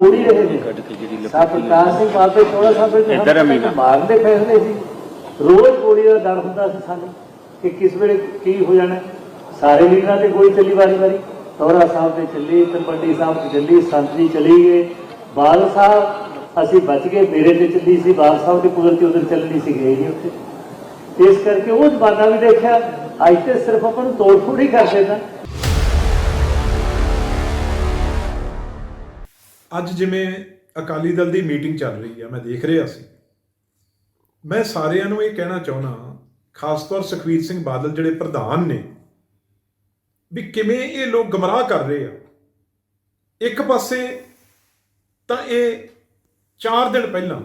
ਕੁੜੀ ਰਹੇ ਨੇ। ਕੱਢ ਕੇ ਜਿਹੜੀ ਸਾ ਪ੍ਰਕਾਸ਼ ਸਿੰਘ ਬਾਬੇ ਚੋੜਾ ਸਾਹਿਬ ਦੇ ਇੱਧਰ ਆ ਮੀਨਾ। ਮਾਰਨ ਦੇ ਫੈਸਲੇ ਸੀ। ਰੋਜ਼ ਗੋਲੀ ਦਾ ਡਰ ਹੁੰਦਾ ਸੀ ਸਾਨੂੰ ਕਿ ਕਿਸ ਵੇਲੇ ਕੀ ਹੋ ਜਾਣਾ। ਸਾਰੇ ਲੀਡਰਾਂ ਤੇ ਗੋਲੀ ਚੱਲੀ ਵਾਰੀ ਵਾਰੀ। ਤੌਰਾ ਸਾਹਿਬ ਤੇ ਚੱਲੀ ਤਲਵੰਡੀ ਸਾਹਿਬ ਤੇ ਚੱਲੀ ਸੰਤਰੀ ਚਲੀ ਗਏ। ਬਾਲ ਸਾਹਿਬ ਅਸੀਂ ਬਚ ਗਏ ਮੇਰੇ ਤੇ ਚੱਲੀ ਸੀ ਬਾਲ ਸਾਹਿਬ ਤੇ ਕੁਦਰਤੀ ਉਧਰ ਚੱਲਣੀ ਸੀ ਗਏ ਨਹੀਂ ਉੱਥੇ। ਇਸ ਕਰਕੇ ਉਹ ਜ਼ਮਾਨਾ ਵੀ ਦੇਖਿਆ। ਅੱਜ ਤੇ ਸਿਰਫ ਆਪਾਂ ਨੂੰ ਤੋੜ ਫੋੜ ਹੀ ਕਰ ਦੇਣਾ। ਅੱਜ ਜਿਵੇਂ ਅਕਾਲੀ ਦਲ ਦੀ ਮੀਟਿੰਗ ਚੱਲ ਰਹੀ ਆ, ਮੈਂ ਦੇਖ ਰਿਹਾ ਸੀ। ਮੈਂ ਸਾਰਿਆਂ ਨੂੰ ਇਹ ਕਹਿਣਾ ਚਾਹੁੰਦਾ ਖਾਸ ਤੌਰ ਸੁਖਵੀਰ ਸਿੰਘ ਬਾਦਲ ਜਿਹੜੇ ਪ੍ਰਧਾਨ ਨੇ, ਵੀ ਕਿਵੇਂ ਇਹ ਲੋਕ ਗਮਰਾਹ ਕਰ ਰਹੇ ਆ। ਇੱਕ ਪਾਸੇ ਤਾਂ ਇਹ 4 ਦਿਨ ਪਹਿਲਾਂ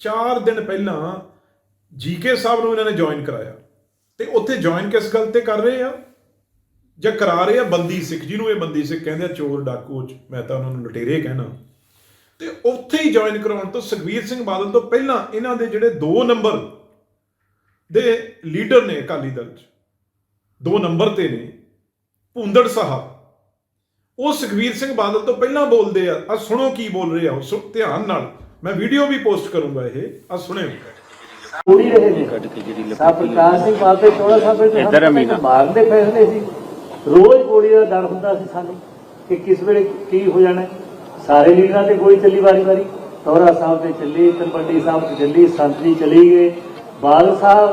4 ਦਿਨ ਪਹਿਲਾਂ ਜੀਕੇ ਸਾਹਿਬ ਨੂੰ ਇਹਨਾਂ ਨੇ ਜੁਆਇਨ ਕਰਾਇਆ। ਤੇ ਉੱਥੇ ਜੁਆਇਨ ਕਿਸ ਗੱਲ ਤੇ ਕਰ ਰਹੇ ਆ? ਜਾਂ ਕਰਾ ਰਹੇ ਆ ਬੰਦੀ ਸਿੱਖ ਜਿਹਨੂੰ ਇਹ ਬੰਦੀ ਸਿੱਖ ਕਹਿੰਦੇ ਆ ਚੋਰ ਡਾਕੂ ਚ ਮੈਂ ਤਾਂ ਉਹਨਾਂ ਨੂੰ ਲੁਟੇਰੇ ਕਹਿਣਾ। ਤੇ ਉੱਥੇ ਹੀ ਜੁਆਇਨ ਕਰਾਉਣ ਤੋਂ ਸੁਖਵੀਰ ਸਿੰਘ ਬਾਦਲ ਤੋਂ ਪਹਿਲਾਂ ਇਹਨਾਂ ਦੇ ਜਿਹੜੇ 2 ਨੰਬਰ ਦੇ ਲੀਡਰ ਨੇ ਅਕਾਲੀ ਦਲ ਚ 2 ਨੰਬਰ ਤੇ ਨੇ ਭੁੰਦੜ ਸਾਹਿਬ। ਉਹ ਸੁਖਵੀਰ ਸਿੰਘ ਬਾਦਲ ਤੋਂ ਪਹਿਲਾਂ ਬੋਲਦੇ ਆ ਆ ਸੁਣੋ ਕੀ ਬੋਲ ਰਹੇ ਆ ਉਹ ਸੁ- ਧਿਆਨ ਨਾਲ। ਮੈਂ ਵੀਡੀਓ ਵੀ ਪੋਸਟ ਕਰੂੰਗਾ ਇਹ ਆ ਸੁਣਿਓ। ਕੁੜੀ ਰਹੇ ਨੇ ਕੱਢ ਕੇ ਜਿਹੜੀ ਸਾ ਪ੍ਰਕਾਸ਼ ਸਿੰਘ ਬਾਬੇ ਚੋੜਾ ਸਾਹਿਬ ਦੇ। ਮਾਰਨ ਦੇ ਫੈਸਲੇ ਸੀ। ਰੋਜ਼ ਗੋਲੀ ਦਾ ਡਰ ਹੁੰਦਾ ਸੀ ਸਾਨੂੰ ਕਿ ਕਿਸ ਵੇਲੇ ਕੀ ਹੋ ਜਾਣਾ। ਸਾਰੇ ਲੀਡਰਾਂ ਤੇ ਗੋਲੀ ਚੱਲੀ ਵਾਰੀ ਵਾਰੀ। ਤੌਰਾ ਸਾਹਿਬ ਤੇ ਚੱਲੀ, ਤਲਵੰਡੀ ਸਾਹਿਬ ਤੇ ਚੱਲੀ, ਸੰਤਰੀ ਚਲੀ ਗਏ। ਬਾਲ ਸਾਹਿਬ,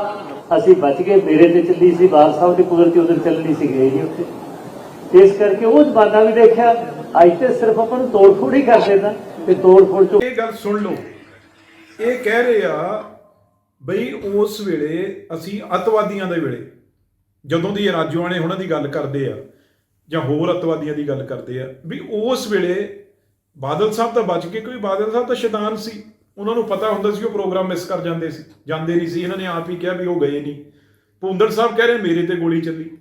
ਅਸੀਂ ਬਚ ਗਏ, ਮੇਰੇ ਤੇ ਚੱਲੀ ਸੀ ਬਾਲ ਸਾਹਿਬ ਤੇ ਕੁਦਰਤੀ ਉਧਰ ਚੱਲਣੀ ਸੀ ਗਏ ਨਹੀਂ ਉੱਥੇ। ਇਸ ਕਰਕੇ ਉਹ ਜ਼ਮਾਨਾ ਵੀ ਦੇਖਿਆ, ਅੱਜ ਤੇ ਸਿਰਫ ਆਪਾਂ ਨੂੰ ਤੋੜ ਫੋੜ ਹੀ ਕਰ ਦੇਣਾ ਤੇ ਤੋੜ ਫੋੜ ਚੋਂ ਇਹ ਗੱਲ ਸੁਣ ਲਓ। ਇਹ ਕਹਿ ਰਹੇ ਆ ਬਈ ਉਸ ਵੇਲੇ ਅਸੀਂ ਅਤਵਾਦੀਆਂ ਦੇ ਵੇਲੇ ਜਦੋਂ ਦੀ ਇਹ ਰਾਜੋਆਣੇ ਉਹਨਾਂ ਦੀ ਗੱਲ ਕਰਦੇ ਆ, ਜਾਂ ਹੋਰ ਅਤਵਾਦੀਆਂ ਦੀ ਗੱਲ ਕਰਦੇ ਆ, ਵੀ ਉਸ ਵੇਲੇ ਬਾਦਲ ਸਾਹਿਬ ਤਾਂ ਬਚ ਕੇ ਕੋਈ ਬਾਦਲ ਸਾਹਿਬ ਤਾਂ ਸ਼ੈਤਾਨ ਸੀ। ਉਹਨਾਂ ਨੂੰ ਪਤਾ ਹੁੰਦਾ ਸੀ ਉਹ ਪ੍ਰੋਗਰਾਮ ਮਿਸ ਕਰ ਜਾਂਦੇ ਸੀ, ਜਾਂਦੇ ਨਹੀਂ ਸੀ। ਇਹਨਾਂ ਨੇ ਆਪ ਹੀ ਕਿਹਾ ਵੀ ਉਹ ਗਏ ਨਹੀਂ। ਭੁੰਦੜ ਸਾਹਿਬ ਕਹਿ ਰਹੇ ਮੇਰੇ ਤੇ ਗੋਲੀ ਚੱਲੀ।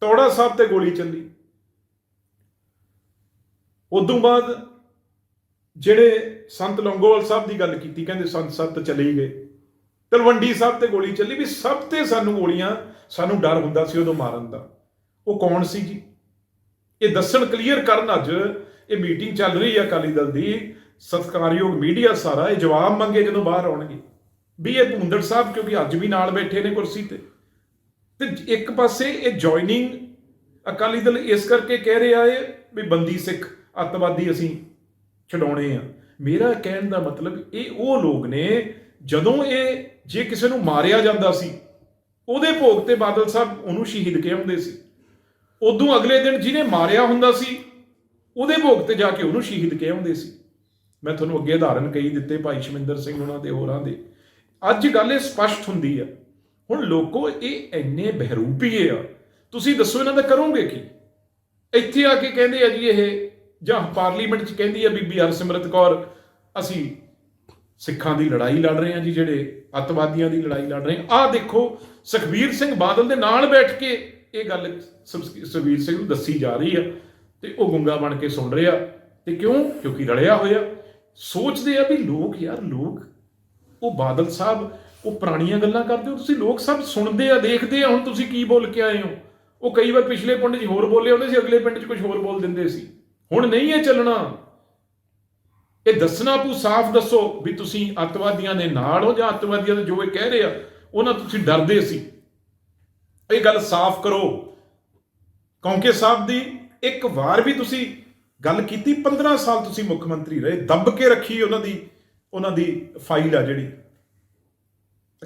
ਤੌੜਾ ਸਾਹਿਬ ਤੇ ਗੋਲੀ ਚੱਲੀ। ਉਦੋਂ ਬਾਅਦ ਜਿਹੜੇ ਸੰਤ ਲੰਗੋਵਾਲ ਸਾਹਿਬ ਦੀ ਗੱਲ ਕੀਤੀ, ਕਹਿੰਦੇ ਸੰਤ ਸਾਹਿਬ ਤਾਂ ਚਲੇ ਹੀ ਗਏ। ਤਲਵੰਡੀ ਸਾਹਿਬ ਤੇ ਗੋਲੀ ਚੱਲੀ ਵੀ ਸਭ ਤੇ ਸਾਨੂੰ ਗੋਲੀਆਂ, ਸਾਨੂੰ ਡਰ ਹੁੰਦਾ ਸੀ ਉਦੋਂ ਮਾਰਨ ਦਾ। ਉਹ ਕੌਣ ਸੀ ਜੀ? ਇਹ ਦੱਸਣ ਕਲੀਅਰ ਕਰਨ ਅੱਜ ਇਹ ਮੀਟਿੰਗ ਚੱਲ ਰਹੀ ਹੈ ਅਕਾਲੀ ਦਲ ਦੀ। ਸਤਿਕਾਰਯੋਗ ਮੀਡੀਆ ਸਾਰਾ ਇਹ ਜਵਾਬ ਮੰਗੇ ਜਦੋਂ ਬਾਹਰ ਆਉਣਗੇ। ਵੀ ਇਹ ਭੁੰਦੜ ਸਾਹਿਬ ਕਿਉਂਕਿ ਅੱਜ ਵੀ ਨਾਲ ਬੈਠੇ ਨੇ ਕੁਰਸੀ ਤੇ। ਤੇ ਇੱਕ ਪਾਸੇ ਇਹ ਜੁਆਇਨਿੰਗ ਅਕਾਲੀ ਦਲ ਇਸ ਕਰਕੇ ਕਹਿ ਰਿਹਾ ਹੈ ਵੀ ਬੰਦੀ ਸਿੱਖ ਅੱਤਵਾਦੀ ਅਸੀਂ ਛਡਾਉਣੇ ਆ। ਮੇਰਾ ਕਹਿਣ ਦਾ ਮਤਲਬ ਇਹ ਉਹ ਲੋਕ ਨੇ ਜਦੋਂ ਇਹ ਜੇ ਕਿਸੇ ਨੂੰ ਮਾਰਿਆ ਜਾਂਦਾ ਸੀ, ਉਹਦੇ ਭੋਗ ਤੇ ਬਾਦਲ ਸਾਹਿਬ ਉਹਨੂੰ ਸ਼ਹੀਦ ਕਹਿੰਦੇ ਸੀ। ਉਦੋਂ ਅਗਲੇ ਦਿਨ ਜਿਹਨੇ ਮਾਰਿਆ ਹੁੰਦਾ ਸੀ, ਉਹਦੇ ਭੋਗ ਤੇ ਜਾ ਕੇ ਉਹਨੂੰ ਸ਼ਹੀਦ ਕਹਿੰਦੇ ਸੀ। ਮੈਂ ਤੁਹਾਨੂੰ ਅੱਗੇ ਉਦਾਹਰਨ ਕਈ ਦਿੱਤੇ ਭਾਈ ਸ਼ਮਿੰਦਰ ਸਿੰਘ ਉਹਨਾਂ ਦੇ ਹੋਰਾਂ ਦੇ। ਅੱਜ ਗੱਲ ਇਹ ਸਪਸ਼ਟ ਹੁੰਦੀ ਆ। ਹੁਣ ਲੋਕੋ, ਇਹ ਇੰਨੇ ਬਹਿਰੂਪੀਏ ਆ। ਤੁਸੀਂ ਦੱਸੋ ਇਹਨਾਂ ਦਾ ਕਰੋਗੇ ਕੀ? ਇੱਥੇ ਆ ਕੇ ਕਹਿੰਦੇ ਆ ਜੀ ਇਹ, ਜਾਂ ਪਾਰਲੀਮੈਂਟ 'ਚ ਕਹਿੰਦੀ ਆ ਬੀਬੀ ਹਰਸਿਮਰਤ ਕੌਰ, ਅਸੀਂ ਸਿੱਖਾਂ ਦੀ ਲੜਾਈ ਲੜ ਰਹੇ ਆ ਜੀ, ਜਿਹੜੇ ਅੱਤਵਾਦੀਆਂ ਦੀ ਲੜਾਈ ਲੜ ਰਹੇ ਆ ਆਹ ਦੇਖੋ, ਸੁਖਬੀਰ ਸਿੰਘ ਬਾਦਲ ਦੇ ਨਾਲ ਬੈਠ ਕੇ ਇਹ ਗੱਲ ਸੁਖ- ਸੁਖਬੀਰ ਸਿੰਘ ਨੂੰ ਦੱਸੀ ਜਾ ਰਹੀ ਆ ਤੇ ਉਹ ਗੁੰਗਾ ਬਣ ਕੇ ਸੁਣ ਰਿਹਾ ਤੇ ਕਿਉਂ? ਕਿਉਂਕਿ ਰਲਿਆ ਹੋਇਆ। ਸੋਚਦੇ ਆ ਵੀ ਲੋਕ ਯਾਰ, ਲੋਕ, ਉਹ ਬਾਦਲ ਸਾਹਿਬ, ਉਹ ਪੁਰਾਣੀਆਂ ਗੱਲਾਂ ਕਰਦੇ ਹੋ, ਤੁਸੀਂ ਲੋਕ ਸਭ ਸੁਣਦੇ ਆ, ਦੇਖਦੇ ਆ, ਹੁਣ ਤੁਸੀਂ ਕੀ ਬੋਲ ਕੇ ਆਏ ਹੋ? ਉਹ ਕਈ ਵਾਰ ਪਿਛਲੇ ਪਿੰਡ 'ਚ ਹੋਰ ਬੋਲੇ ਹੁੰਦੇ ਸੀ, ਅਗਲੇ ਪਿੰਡ 'ਚ ਕੁਝ ਹੋਰ ਬੋਲ ਦਿੰਦੇ ਸੀ। ਹੁਣ ਨਹੀਂ ਇਹ ਚੱਲਣਾ। ਇਹ ਦੱਸਣਾ ਪੂ ਸਾਫ਼ ਦੱਸੋ ਵੀ ਤੁਸੀਂ ਅੱਤਵਾਦੀਆਂ ਦੇ ਨਾਲ ਹੋ ਜਾਂ ਅੱਤਵਾਦੀਆਂ ਦੇ ਜੋ ਇਹ ਕਹਿ ਰਹੇ ਆ, ਉਹਨਾਂ ਤੋਂ ਤੁਸੀਂ ਡਰਦੇ ਸੀ। ਇਹ ਗੱਲ ਸਾਫ਼ ਕਰੋ। ਕੌਂਕੇ ਸਾਹਿਬ ਦੀ ਇੱਕ ਵਾਰ ਵੀ ਤੁਸੀਂ ਗੱਲ ਕੀਤੀ 15 ਸਾਲ ਤੁਸੀਂ ਮੁੱਖ ਮੰਤਰੀ ਰਹੇ, ਦੱਬ ਕੇ ਰੱਖੀ ਉਹਨਾਂ ਦੀ ਉਹਨਾਂ ਦੀ ਫਾਈਲ ਆ ਜਿਹੜੀ।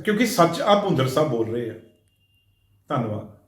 ਕਿਉਂਕਿ ਸੱਚ ਆ ਭੁੰਦਰ ਸਾਹਿਬ ਬੋਲ ਰਹੇ ਆ। ਧੰਨਵਾਦ।